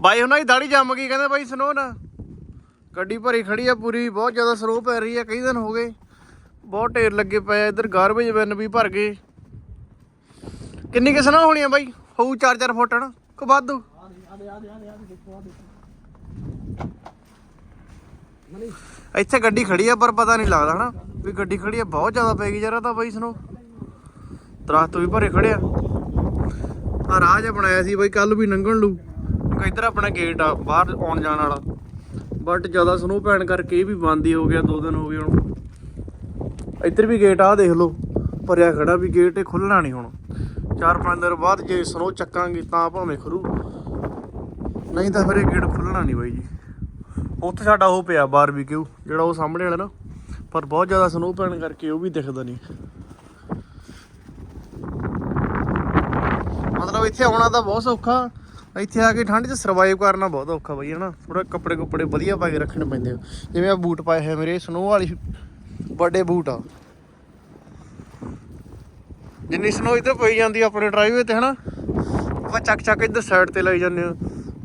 ਬਾਈ ਉਹਨਾਂ ਦੀ ਦਾੜੀ ਜੰਮ ਗਈ, ਕਹਿੰਦੇ ਬਾਈ ਸਨੋ ਨਾ। ਗੱਡੀ ਭਰੀ ਖੜੀ ਆ, ਪੂਰੀ ਬਹੁਤ ਜ਼ਿਆਦਾ ਸਨੋ ਪੈ ਰਹੀ ਆ, ਕਈ ਦਿਨ ਹੋ ਗਏ। ਬਹੁਤ ਢੇਰ ਲੱਗੇ ਪਏ ਆ, ਇੱਧਰ ਗਾਰਬੇਜ ਬਿਨ ਵੀ ਭਰ ਗਏ। ਕਿੰਨੀ ਕਿ ਸਨੋ ਹੋਣੀ ਆ ਬਾਈ? ਹੋਊ 4-4 ਫੁੱਟ ਨਾ ਕੋ ਵਾਧੂ? ਇੱਥੇ ਗੱਡੀ ਖੜੀ ਆ, ਪਰ ਪਤਾ ਨਹੀਂ ਲੱਗਦਾ, ਹਨਾ? ਵੀ ਗੱਡੀ ਖੜੀ ਆ, ਬਹੁਤ ਜ਼ਿਆਦਾ ਪੈ ਗਈ ਯਾਰ ਤਾਂ ਬਾਈ ਸਨੋ ਦਰਖਤ ਵੀ ਭਰੇ ਖੜੇ ਆ। ਆ ਰਾਹ ਜਿਹਾ ਬਣਾਇਆ ਸੀ ਬਾਈ ਕੱਲ ਵੀ ਲੰਘਣ ਲੂ ਕਿਉਂਕਿ ਇੱਧਰ ਆਪਣਾ ਗੇਟ ਆ, ਬਾਹਰ ਆਉਣ ਜਾਣ ਵਾਲਾ। ਬਟ ਜ਼ਿਆਦਾ ਸਨੋ ਪੈਣ ਕਰਕੇ ਇਹ ਵੀ ਬੰਦ ਹੀ ਹੋ ਗਿਆ, ਦੋ ਦਿਨ ਹੋ ਗਏ ਹੁਣ। ਇੱਧਰ ਵੀ ਗੇਟ ਆ, ਦੇਖ ਲਓ। ਭਰਿਆ ਖੜਾ ਵੀ ਗੇਟ ਇਹ ਖੁੱਲਣਾ ਨਹੀਂ ਹੁਣ। ਚਾਰ ਪੰਜ ਦਿਨ ਬਾਅਦ ਜੇ ਸਨੋ ਚੱਕਾਂਗੇ ਤਾਂ ਭਾਵੇਂ ਖਰੂ ਨਹੀਂ ਤਾਂ ਫਿਰ ਇਹ ਗੇਟ ਖੁੱਲਣਾ ਨਹੀਂ ਬਾਈ ਜੀ। ਉੱਥੇ ਸਾਡਾ ਉਹ ਪਿਆ ਬਾਰਬੀਕਿਊ ਜਿਹੜਾ ਉਹ ਸਾਹਮਣੇ ਵਾਲਾ ਨਾ। ਪਰ ਬਹੁਤ ਜ਼ਿਆਦਾ ਸਨੋ ਪੈਣ ਕਰਕੇ ਉਹ ਵੀ ਦਿਖਦਾ ਨਹੀਂ। ਮਤਲਬ ਇੱਥੇ ਆਉਣਾ ਤਾਂ ਬਹੁਤ ਸੌਖਾ। ਇੱਥੇ ਆ ਕੇ ਠੰਡ 'ਚ ਸਰਵਾਈਵ ਕਰਨਾ ਬਹੁਤ ਔਖਾ ਬਈ, ਹਨਾ? ਥੋੜਾ ਕੱਪੜੇ ਕੁੱਪੜੇ ਵਧੀਆ ਪਾ ਕੇ ਰੱਖਣੇ ਪੈਂਦੇ ਆ। ਜਿਵੇਂ ਆ ਬੂਟ ਪਾਏ ਹੋਏ ਮੇਰੇ ਸਨੋ ਵਾਲੀ ਵੱਡੇ ਬੂਟ ਆ। ਜਿੰਨੀ ਸਨੋ ਇੱਧਰ ਪਈ ਜਾਂਦੀ ਆਪਣੇ ਡਰਾਈਵੇ ਤੇ, ਹਨਾ? ਆਪਾਂ ਚੱਕ ਚੱਕ ਇੱਧਰ ਸਾਈਡ ਤੇ ਲਾਈ ਜਾਂਦੇ ਆ।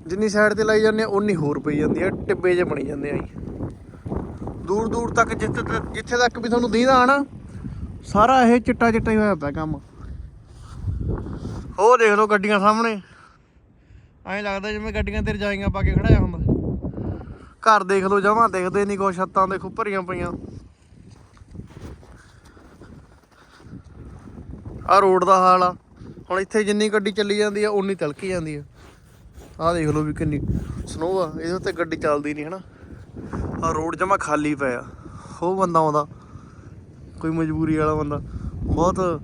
ਜਿੰਨੀ ਸਾਈਡ ਤੇ ਲਾਈ ਜਾਂਦੇ ਆ ਉਨੀ ਹੋਰ ਪਈ ਜਾਂਦੀ ਆ, ਟਿੱਬੇ ਜਿਹੇ ਬਣੀ ਜਾਂਦੇ ਆ ਜੀ। ਦੂਰ ਦੂਰ ਤੱਕ ਜਿੱਥੇ ਜਿੱਥੇ ਤੱਕ ਵੀ ਤੁਹਾਨੂੰ ਦੀਦਾ ਆਣਾ ਸਾਰਾ ਇਹ ਚਿੱਟਾ ਚਿੱਟਾ ਹੀ ਹੋਇਆ ਪਿਆ ਕੰਮ। ਉਹ ਦੇਖ ਲਓ ਗੱਡੀਆਂ ਸਾਹਮਣੇ। ਐਂ ਲੱਗਦਾ ਜਿਵੇਂ ਗੱਡੀਆਂ ਤੇ ਰਜਾਈਆਂ ਪਾ ਕੇ ਖੜਾਇਆ ਹੁੰਦਾ। ਘਰ ਦੇਖ ਲਓ, ਜਮਾਂ ਦਿਖਦੇ ਨਹੀਂ ਕੁਛ ਛੱਤਾਂ ਦੇਖੋ, ਭਰੀਆਂ ਪਈਆਂ। ਆ ਰੋਡ ਦਾ ਹਾਲ ਆ। ਹੁਣ ਇੱਥੇ ਜਿੰਨੀ ਗੱਡੀ ਚੱਲੀ ਜਾਂਦੀ ਆ ਉਨੀ ਤਿਲਕੀ ਜਾਂਦੀ ਆ। ਆਹ ਦੇਖ ਲਓ ਵੀ ਕਿੰਨੀ ਸਨੋ ਆ। ਇਹਦੇ ਉੱਤੇ ਗੱਡੀ ਚੱਲਦੀ ਨਹੀਂ ਹਨਾ? ਆ ਰੋਡ ਜਮਾ ਖਾਲੀ ਪਿਆ। ਉਹ ਬੰਦਾ ਆਉਂਦਾ। ਕੋਈ ਮਜਬੂਰੀ ਵਾਲਾ ਬੰਦਾ। ਬਹੁਤ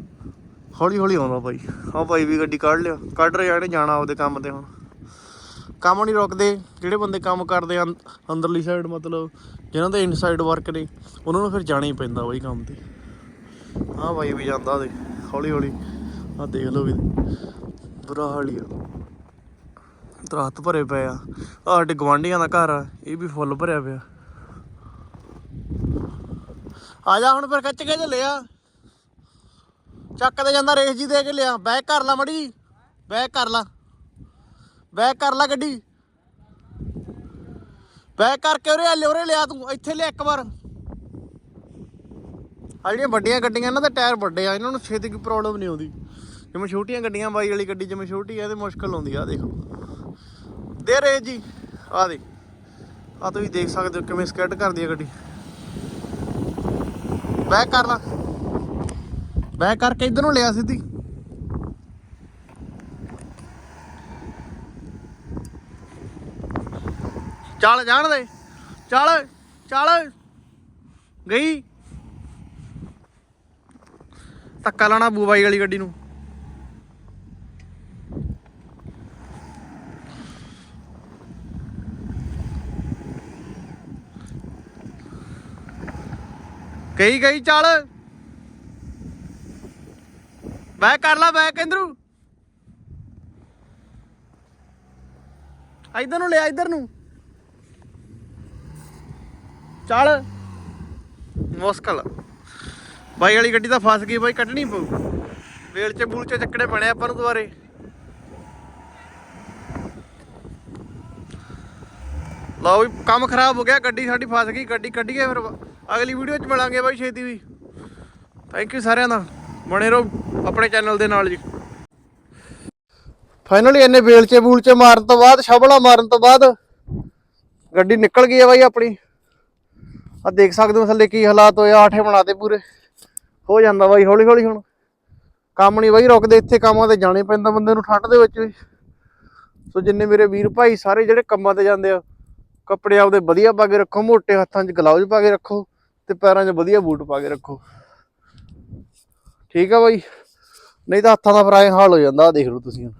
ਹੌਲੀ ਹੌਲੀ ਆਉਂਦਾ ਬਾਈ। ਆ ਭਾਈ ਵੀ ਗੱਡੀ ਕੱਢ ਲਿਆ। ਕੱਢ ਰਿਹਾ, ਇਹਨੇ ਜਾਣਾ ਆਪਦੇ ਕੰਮ ਤੇ ਹੁਣ। ਕੰਮ ਨਹੀਂ ਰੁਕਦੇ, ਜਿਹੜੇ ਬੰਦੇ ਕੰਮ ਕਰਦੇ ਆ ਅੰਦਰਲੀ ਸਾਈਡ ਮਤਲਬ ਜਿਨ੍ਹਾਂ ਦੇ ਇਨਸਾਈਡ ਵਰਕ ਨੇ, ਉਹਨਾਂ ਨੂੰ ਫਿਰ ਜਾਣਾ ਹੀ ਪੈਂਦਾ ਬਾਈ ਕੰਮ ਤੇ। ਹਾਂ ਬਾਈ ਵੀ ਜਾਂਦਾ ਦੇ ਹੌਲੀ ਹੌਲੀ ਆ ਦੇਖ ਲਓ ਵੀ, ਬੁਰਾ ਹਾਲ ਹੀ ਆ। ਦਰਖਤ ਭਰੇ ਪਏ ਆ। ਆਹ ਸਾਡੇ ਗਵਾਂਢੀਆਂ ਦਾ ਘਰ ਆ, ਇਹ ਵੀ ਫੁੱਲ ਭਰਿਆ ਪਿਆ। ਆ ਜਾ ਹੁਣ ਫਿਰ ਖਿੱਚ ਕੇ ਲਿਆ। ਚੱਕ ਤੇ ਜਾਂਦਾ ਰੇਸ ਜੀ ਦੇ ਕੇ ਲਿਆ। ਬੈਕ ਕਰ ਲਾ ਮੜੀ। ਬੈਕ ਕਰ ਲਾ। ਬੈਕ ਕਰ ਲਾ ਗੱਡੀ। ਬੈਕ ਕਰਕੇ ਉਰੇ ਆ, ਉਰੇ ਲਿਆ ਤੂੰ, ਇੱਥੇ ਲਿਆ ਇੱਕ ਵਾਰ। ਆ ਜਿਹੜੀਆਂ ਵੱਡੀਆਂ ਗੱਡੀਆਂ, ਇਹਨਾਂ ਦੇ ਟਾਇਰ ਵੱਡੇ ਆ, ਇਹਨਾਂ ਨੂੰ ਛੇਤੀ ਕੋਈ ਪ੍ਰੋਬਲਮ ਨਹੀਂ ਆਉਂਦੀ। ਜਿਵੇਂ ਛੋਟੀਆਂ ਗੱਡੀਆਂ, ਬਾਈ ਵਾਲੀ ਗੱਡੀ ਜਿਵੇਂ ਛੋਟੀ ਆ ਤੇ ਮੁਸ਼ਕਲ ਆਉਂਦੀ ਆ ਦੇਖੋ। ਦੇ ਰਹੇ ਜੀ ਆ ਦੇ ਆ ਤੁਸੀਂ ਦੇਖ ਸਕਦੇ ਹੋ ਕਿਵੇਂ ਸਕੈਟ ਕਰਦੀ ਆ ਗੱਡੀ। ਬੈਕ ਕਰ ਲਾ। ਬੈਕ ਕਰਕੇ ਇਧਰ ਨੂੰ ਲਿਆ ਸਿੱਧੀ। ਚੱਲ ਜਾਣ ਦੇ। ਚੱਲ ਚੱਲ। ਗਈ। ਧੱਕਾ ਲਾਣਾ ਬੂਬਾਈ ਵਾਲੀ ਗੱਡੀ ਨੂੰ। ਗਈ ਗਈ, ਚੱਲ। ਬੈਕ ਕਰ ਲੈ ਬੈਕ ਇੰਦਰੂ ਇਧਰ ਨੂੰ ਲਿਆ, ਇਧਰ ਨੂੰ। ਚੱਲ। ਮੁਸ਼ਕਲ। ਬਾਈ ਵਾਲੀ ਗੱਡੀ ਤਾਂ ਫਸ ਗਈ, ਬਾਈ ਕੱਢਣੀ ਪਊ। ਵੇਲ ਚ ਬੂਲ ਚ ਚੱਕਣੇ ਪੈਣੇ ਆਪਾਂ ਨੂੰ ਦੁਬਾਰੇ। ਲਓ ਵੀ ਕੰਮ ਖਰਾਬ ਹੋ ਗਿਆ, ਗੱਡੀ ਸਾਡੀ ਫਸ ਗਈ, ਗੱਡੀ ਕੱਢੀਏ ਫਿਰ ਅਗਲੀ ਵੀਡੀਓ ਚ ਮਿਲਾਂਗੇ ਬਾਈ ਛੇਤੀ ਵੀ। ਥੈਂਕ ਯੂ ਸਾਰਿਆਂ ਦਾ। ਬਣੇ ਰਹੋ ਆਪਣੇ ਚੈਨਲ ਦੇ ਨਾਲ ਜੀ। ਫਾਈਨਲੀ ਇਹਨੇ ਵੇਲਚੇ ਬੂਲਚੇ ਮਾਰਨ ਤੋਂ ਬਾਅਦ, ਸ਼ਬਲਾ ਮਾਰਨ ਤੋਂ ਬਾਅਦ ਗੱਡੀ ਨਿਕਲ ਗਈ ਹੈ ਬਾਈ ਆਪਣੀ। ਆ ਦੇਖ ਸਕਦੇ ਹੋ ਥੱਲੇ ਕੀ ਹਾਲਾਤ ਹੋਏ ਆ, ਆਠੇ ਬਣਾਤੇ ਪੂਰੇ। ਹੋ ਜਾਂਦਾ ਬਾਈ ਹੌਲੀ ਹੌਲੀ ਹੁਣ। ਕੰਮ ਨਹੀਂ ਬਾਈ ਰੁਕਦੇ ਇੱਥੇ ਕੰਮਾਂ ਤੇ ਜਾਣੇ ਪੈਂਦਾ ਬੰਦੇ ਨੂੰ ਠੰਡ ਦੇ ਵਿੱਚ ਵੀ। ਸੋ ਜਿੰਨੇ ਮੇਰੇ ਵੀਰ ਭਾਈ ਸਾਰੇ ਜਿਹੜੇ ਕੰਮਾਂ ਤੇ ਜਾਂਦੇ ਆ ਕੱਪੜੇ ਆਪਦੇ ਵਧੀਆ ਪਾ ਕੇ ਰੱਖੋ ਮੋٹے ਹੱਥਾਂ 'ਚ ਗਲਾਉਜ਼ ਪਾ ਕੇ ਰੱਖੋ ਤੇ ਪੈਰਾਂ 'ਚ ਵਧੀਆ ਬੂਟ ਪਾ ਕੇ ਰੱਖੋ। ਠੀਕ ਆ ਬਾਈ। ਨਹੀਂ ਤਾਂ ਹੱਥਾਂ ਦਾ ਫਰਾਏ ਹਾਲ ਹੋ ਜਾਂਦਾ ਦੇਖ ਲਓ ਤੁਸੀਂ ਹੁਣ।